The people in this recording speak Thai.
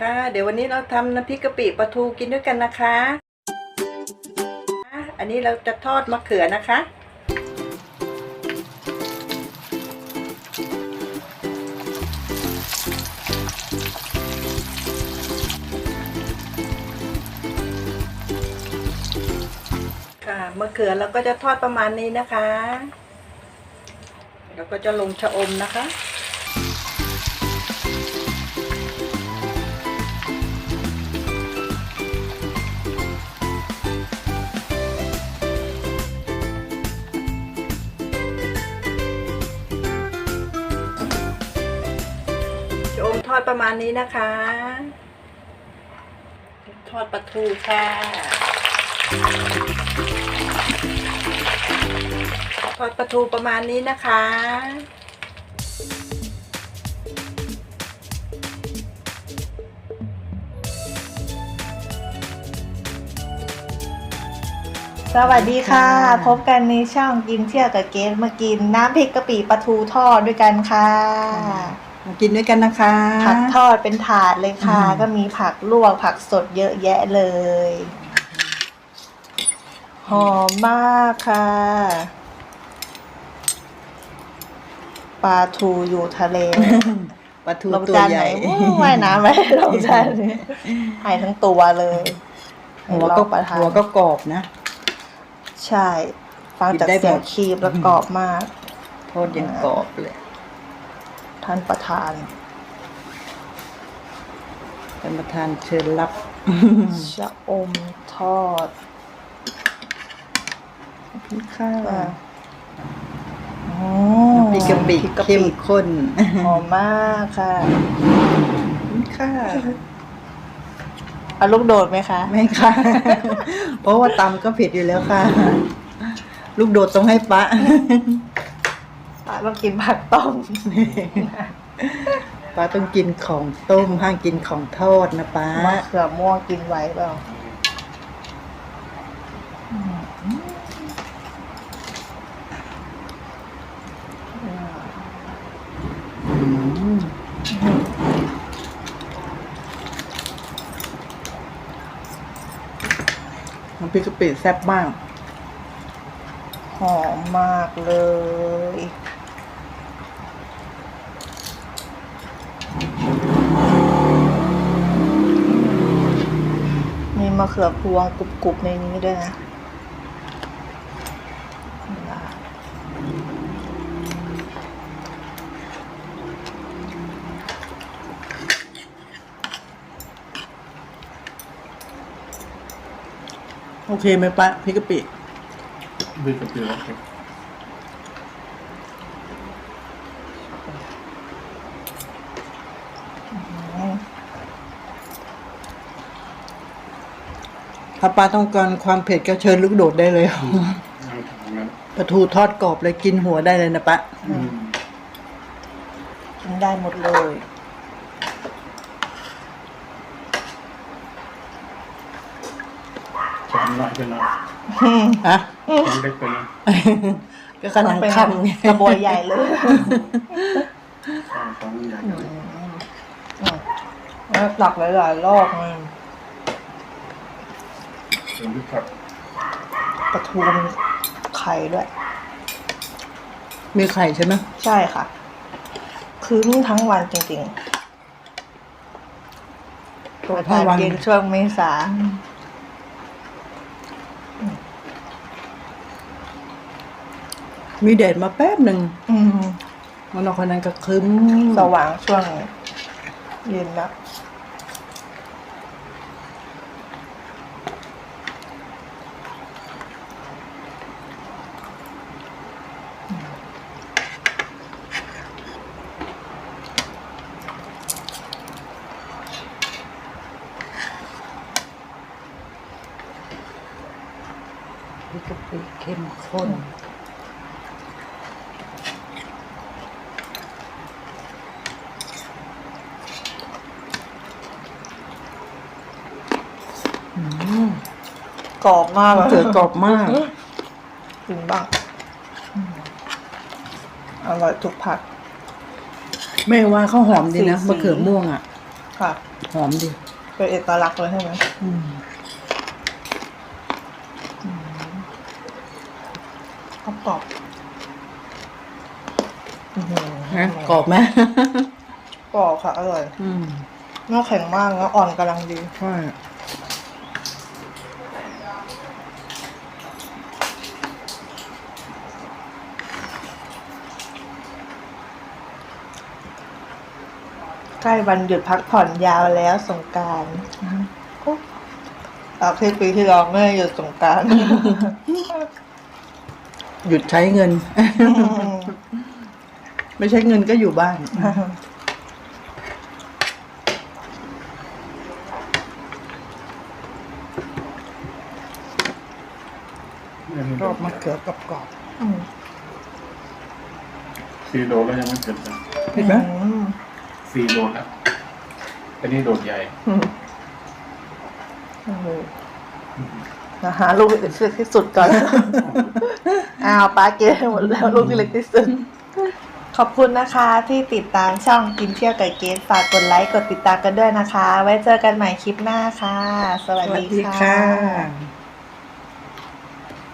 ค่ะ เดี๋ยววันนี้เราทำน้ำพริกกะปิปลาทูกินด้วยกันนะคะ อันนี้เราจะทอดมะเขือนะคะค่ะมะเขือเราก็จะทอดประมาณนี้นะคะ แล้วก็จะลงชะอมนะคะ ชะอมทอดประมาณนี้นะคะ ทอดปลาทูค่ะ ทอดปลาทูประมาณนี้นะคะ สวัสดีค่ะค่ะ พบกันในช่องกินเที่ยวกับเกสมากินน้ำพริกกะปิปลาทูทอดด้วยกันค่ะ มากินด้วยกันนะคะ ผักทอดเป็นถาดเลยค่ะ อืม ก็มีผักลวกผักสดเยอะแยะเลย หอมมากค่ะ ปลาทูอยู่ทะเลปลาทูลงตัวจานใหไหนญ่อู้ว่ายน้ำไปลงจานนี้หายทั้งตัวเลยหัวก็ลองประทานหัวก็กรอบนะ ใช่ ฟังจากกินได้เสียงหมด คีบแล้วกรอบมากทอดยังกรอบเลยท่านประธาน ท่านประธานเชิญรับชะอมทอดพี่ข้าวอะ อ๋อ พริกกะปิพริกกะเข้มปิข้น หอมมากค่ะพี่ข้าวเอาลูกโดดไหมคะ ไม่ค่ะ เพราะว่าตำก็เผ็ดอยู่แล้วค่ะ ลูกโดดต้องให้ปะ ป้าต้องกินผักต้ม ป้าต้องกินของต้มห้ามกินของทอดนะป้ามะเขือม่วงกินไหวเปล่า น้ำพริกกะปิแซ่บมาก หอมมากเลย มีมะเขือพวงกรุบๆในนี้ด้วยนะ โอเคไหมป้าพริกกะปิ Big up your okay. ถ้าป้าต้องการความเผ็ดก็เชิญลูกโดดได้เลยปลาทูทอดกรอบเลยกินหัวได้เลยนะป้ากินได้หมดเลย จานน้อยไปหน่อยฮะจานเล็กไปหน่อยก็ขนาดเป็นคำไงกระบวยใหญ่เลยสองสองใหญ่แล้วตักหลายๆรอบมันส่วนที่ผักปลาทูมีไข่ด้วย มีไข่ใช่ไหมใช่ค่ะ คืนทั้งวันจริงๆตัวทานเย็นช่วงเมษา มีแดดมาแป๊บหนึ่งอืมมันเอาคนนั้นก็ครึ้มสว่างช่วงเย็นแล้วพริกกะปิเข้มข้น กรอบมากมะเขือกรอบมากกินบ้างอร่อยทุกผักไม่ว่าเขาหอมดีนะสีมะเขือม่วงอะ ค่ะหอมดีเป็นเอกลักษณ์เลยใช่ไหมอืมกรอบกรอบอื้อหือนะกรอบไหม กรอบค่ะ อร่อยอืม เนื้อแข็งมากแล้วอ่อนกำลังดี ใช่ ใกล้วันหยุดพักผ่อนยาวแล้วสงกรารเอาที่ปีที่แล้วไม่ได้หยุดสงกรารหยุดใช้เงิน ไม่ใช้เงินก็อยู่บ้าน รอบมะเขือกรอบกรอบสี่โดดแล้วยังไม่เสร็จเลยๆเห็นไหม สี่โดดแล้วอันนี้โดดใหญ่นะหาลูกเล็กที่สุดก่อน อ้าวป้าเกให้หมดแล้วลูกที่เล็กที่สุด ขอบคุณนะคะที่ติดตามช่องกินเที่ยวกับเกสฝากกดไลค์กดติดตามกันด้วยนะคะ ไว้เจอกันใหม่คลิปหน้าค่ะ สวัสดีค่ะ